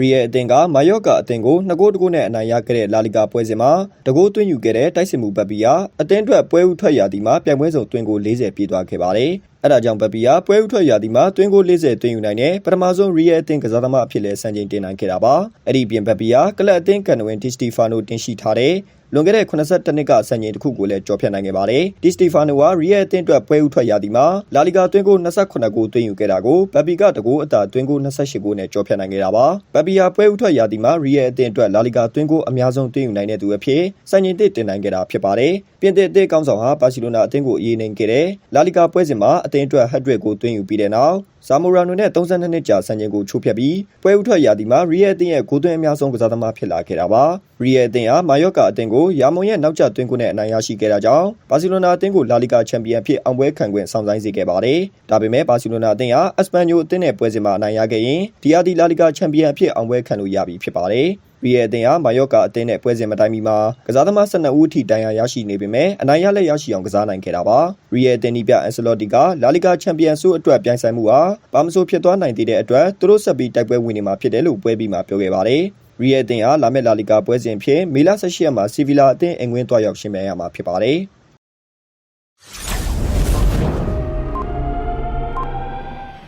ရီယယ်အသင်းကမာယော့ကာအသင်းကို2ဂိုးတကူနဲ့အနိုင်ရခဲ့တဲ့လာလီဂါပွဲစဉ်မှာတကူသွင်းယူခဲ့တဲ့တိုက်စစ်မှုဘက်ပီယာအသင်းအတွက်ပွဲဥထွက်ရာသီမှာပြိုင်ပွဲစုံသွင်းကို40ပြည့်သွားခဲ့ပါတယ်။ အဲဒါကြောင့်ဘက်ပီယာပွဲဥထွက်ရာသီမှာသွင်းကို40သွင်းယူနိုင်တဲ့ပထမဆုံးရီယယ်အသင်းကစားသမားအဖြစ်လဲစံချိန်တင်နိုင်ခဲ့တာပါ။အဲ့ဒီပြင်ဘက်ပီယာကလပ်အသင်းကန်နဝင်တီစတီဖာနိုတင်ရှိထားတဲ့လွန်ခဲ့တဲ့82နှစ်ကစံချိန်တစ်ခုကိုလည်းကျော်ဖြတ်နိုင်ခဲ့ပါတယ်။ဒီစတီဖာနိုကရီယယ်အသင်းအတွက်ပွဲဥထွက်ရာသီမှာလာလီဂါသွင်းကို28ဂိုးသွင်းယူခဲ့တာကိုဘက်ပီကတကူအသာသွင်းကို28ဂိုးနဲ့ကျော်ဖြတ်နိုင်ခဲ့တာပါ။ဘက်ပီယာပွဲဥထွက်ရာသီမှာရီယယ်အသင်းအတွက်လာလီဂါသွင်းကိုအများဆုံးသွင်းယူနိုင်တဲ့သူအဖြစ်စံချိန်သစ်တင်နိုင်ခဲ့တာဖြစ်ပါတယ်။ပြင်သစ်အသင်းကောင်းဆောင်ဟာဘာစီလိုနာအသင်းကိုအရေးနိုင်ခဲ့တဲ့လာလီဂါပွဲစဉ်မှာအသင်းအတွက်ဟက်ဒရစ်ကိုသွင်းယူပြီးတဲ့နောက် ဇာမိုရာနိုနဲ့32နှစ်ကြာစံချိန်ကိုချိုးဖျက်ပြီးပွဲဥထွက်ရာသီမှာရီယယ်အသင်းရဲ့ဂိုးသွင်းအများဆုံးကစားသမားဖြစ်လာခဲ့တာပါ။ရီယယ်အသင်းဟာမာယော့ကာအသင်းကိုယာမွန်ရဲ့နောက်ကျသွင်းကိုနဲ့အနိုင်ရရှိခဲ့တာကြောင့်ဘာစီလိုနာအသင်းကိုလာလီဂါချန်ပီယံဖြစ်အောင်ပွဲခံခွင့်ဆောင်ဆိုင်စေခဲ့ပါတယ်။ဒါပေမဲ့ဘာစီလိုနာအသင်းဟာအက်စပန်ညိုအသင်းနဲ့ပွဲစဉ်မှာအနိုင်ရခဲ့ရင်ဒီယာဒီလာလီဂါချန်ပီယံဖြစ်အောင်ပွဲခံလို့ရပြီဖြစ်ပါတယ်။ရီယယ်အသင်းဟာမာယော့ကာအသင်းနဲ့ပွဲစဉ်မတိုင်မီမှာကစားသမား12ဦးအထိတိုင်ရာရရှိနေပေမဲ့အနိုင်ရလက်ရရှိအောင်ကစားနိုင်ခဲ့တာပါရီယယ်အသင်းဒီပြအန်ဆလော်တီကလာလီဂါချန်ပီယံဆုအတွက်ပြိုင်ဆိုင်မှုဟာဘာမဆိုဖြစ်သွားနိုင်သေးတဲ့အတွက်သူတို့ဆက်ပြီးတိုက်ပွဲဝင်နေမှာဖြစ်တယ်လို့ပွဲပြီးမှာပြောခဲ့ပါတယ်ရီယယ်အသင်းဟာလာမက်လာလီဂါပွဲစဉ်ဖြစ်မေလ18ရက်မှာစီဗီလာအသင်းအင်ငွင်းတွားရောက်ရှင်ပြိုင်ရမှာဖြစ်ပါတယ်။